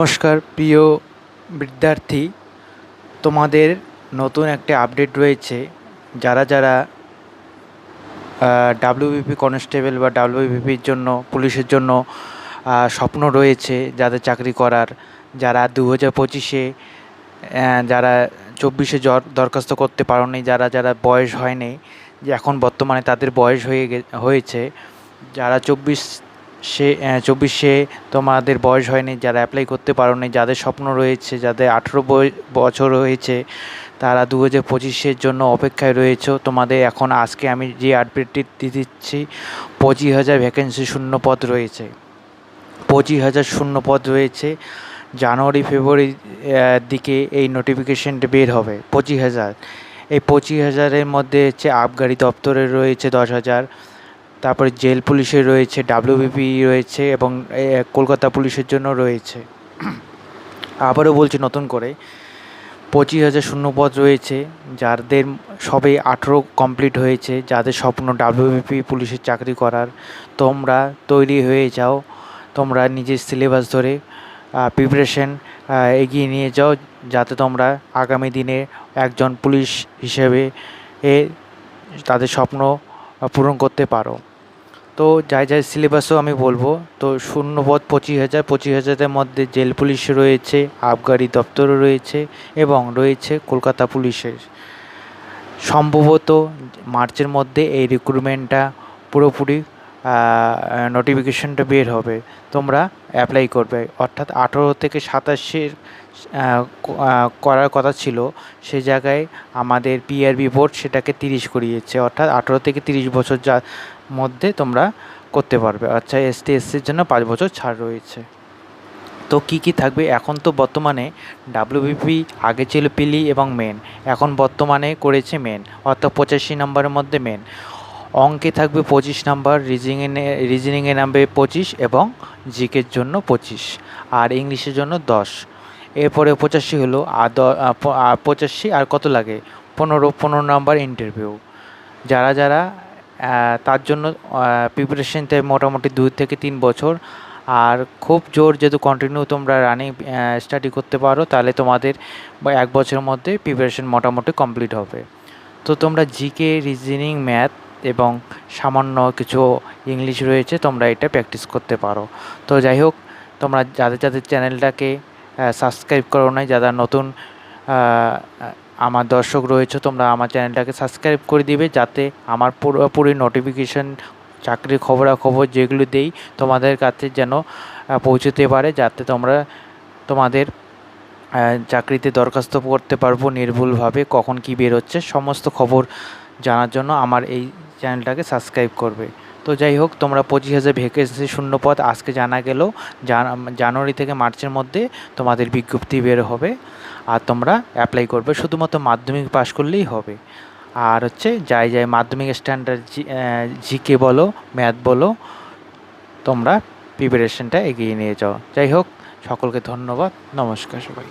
নমস্কার, প্রিয় বিদ্যার্থী। তোমাদের নতুন একটা আপডেট রয়েছে। যারা যারা ডাব্লিউবিপি কনস্টেবল বা ডাব্লিউবিপির জন্য, পুলিশের জন্য স্বপ্ন রয়েছে যাদের চাকরি করার। যারা দু হাজার পঁচিশে যারা চব্বিশে দরখাস্ত করতে পারোনি, যারা যারা বয়স হয়নি, যে এখন বর্তমানে তাদের বয়স হয়ে হয়েছে। যারা চব্বিশ সে চব্বিশে তোমাদের বয়স হয়নি, যারা অ্যাপ্লাই করতে পারো নি যাদের স্বপ্ন রয়েছে, যাদের আঠেরো বছর হয়েছে তারা দু হাজার পঁচিশের জন্য অপেক্ষায় রয়েছে। তোমাদের এখন আজকে আমি যে আপডেটটি দিচ্ছি, পঁচিশ হাজার ভ্যাকেন্সি শূন্য পদ রয়েছে। পঁচিশ হাজার শূন্য পদ রয়েছে, জানুয়ারি, ফেব্রুয়ারি দিকে এই নোটিফিকেশনটা বের হবে, পঁচিশ হাজার। এই পঁচিশ হাজারের মধ্যে হচ্ছে আবগারি দপ্তরে রয়েছে দশ হাজার। তারপরে জেল পুলিশের রয়েছে ডাব্লিউবিপি রয়েছে এবং কলকাতা পুলিশের জন্য রয়েছে। আবারও বলছি নতুন করে, পঁচিশ হাজার শূন্যপদ রয়েছে, যাদের সবে আঠেরো কমপ্লিট হয়েছে, যাদের স্বপ্ন ডাব্লিউবিপি পুলিশের চাকরি করার। তোমরা তৈরি হয়ে যাও, তোমরা নিজের সিলেবাস ধরে প্রিপারেশন এগিয়ে নিয়ে যাও, যাতে তোমরা আগামী দিনে একজন পুলিশ হিসেবে, এ, তাদের স্বপ্ন পূরণ করতে পারো। তো যাই যাই সিলেবাসও আমি বলব। তো শূন্য পদ পঁচিশ হাজার, পঁচিশ হাজারের মধ্যে জেল পুলিশ রয়েছে, আবগারি দপ্তরও রয়েছে এবং রয়েছে কলকাতা পুলিশের। সম্ভবত মার্চের মধ্যে এই রিক্রুটমেন্টটা পুরোপুরি নোটিফিকেশনটা বের হবে। তোমরা অ্যাপ্লাই করবে। অর্থাৎ আঠেরো থেকে সাতাশের করার কথা ছিল, সে জায়গায় আমাদের পিআরবি বোর্ড সেটাকে তিরিশ করিয়েছে, অর্থাৎ আঠেরো থেকে তিরিশ বছর যা মধ্যে তোমরা করতে পারবে। আচ্ছা এসটি এসসির জন্য পাঁচ বছর ছাড় রয়েছে। তো কী কী থাকবে? এখন তো বর্তমানে ডাব্লিউবিপি আগে ছিল পিলি এবং মেন এখন বর্তমানে করেছে মেন অর্থাৎ পঁচাশি নম্বরের মধ্যে মেন অঙ্কে থাকবে পঁচিশ নাম্বার রিজনিংয়ে রিজনিংয়ে নামবে পঁচিশ এবং জিকের জন্য পঁচিশ, আর ইংলিশের জন্য দশ। এরপরে পঁচাশি হলো, আর পঁচাশি, আর কত লাগে? পনেরো পনেরো নাম্বার ইন্টারভিউ যারা যারা তার জন্য প্রিপারেশন দেয় মোটামুটি দুই থেকে তিন বছর। আর খুব জোর যেহেতু কন্টিনিউ তোমরা রানিং স্টাডি করতে পারো, তাহলে তোমাদের এক বছরের মধ্যে প্রিপারেশন মোটামুটি কমপ্লিট হবে। তো তোমরা জিকে রিজনিং ম্যাথ এবং সামান্য কিছু ইংলিশ রয়েছে, তোমরা এটা প্র্যাকটিস করতে পারো। তো যাই হোক, তোমরা যাদের যাদের চ্যানেলটাকে সাবস্ক্রাইব করো নাই, যারা নতুন আমার দর্শক রয়েছে, তোমরা আমার চ্যানেলটাকে সাবস্ক্রাইব করে দিবে, যাতে আমার পুরোপুরি নোটিফিকেশান চাকরির খবরাখবর যেগুলো দেই, তোমাদের কাছে যেন পৌঁছতে পারে, যাতে তোমরা তোমাদের চাকরিতে দরখাস্ত করতে পারব নির্ভুলভাবে, কখন কি বেরোচ্ছে, সমস্ত খবর জানার জন্য আমার এই চ্যানেলটাকে সাবস্ক্রাইব করবে। তো যাই হোক, তোমরা পঁচিশ হাজার ভ্যাকেন্সি শূন্য পদ আজকে জানা গেল। জানুয়ারি থেকে মার্চের মধ্যে তোমাদের বিজ্ঞপ্তি বের হবে আর তোমরা অ্যাপ্লাই করবে। শুধুমাত্র মাধ্যমিক পাশ করলেই হবে। আর হচ্ছে, যাই যাই মাধ্যমিক স্ট্যান্ডার্ড জিকে বলো ম্যাথ বলো, তোমরা প্রিপারেশনটা এগিয়ে নিয়ে যাও। যাই হোক, সকলকে ধন্যবাদ। নমস্কার সবাই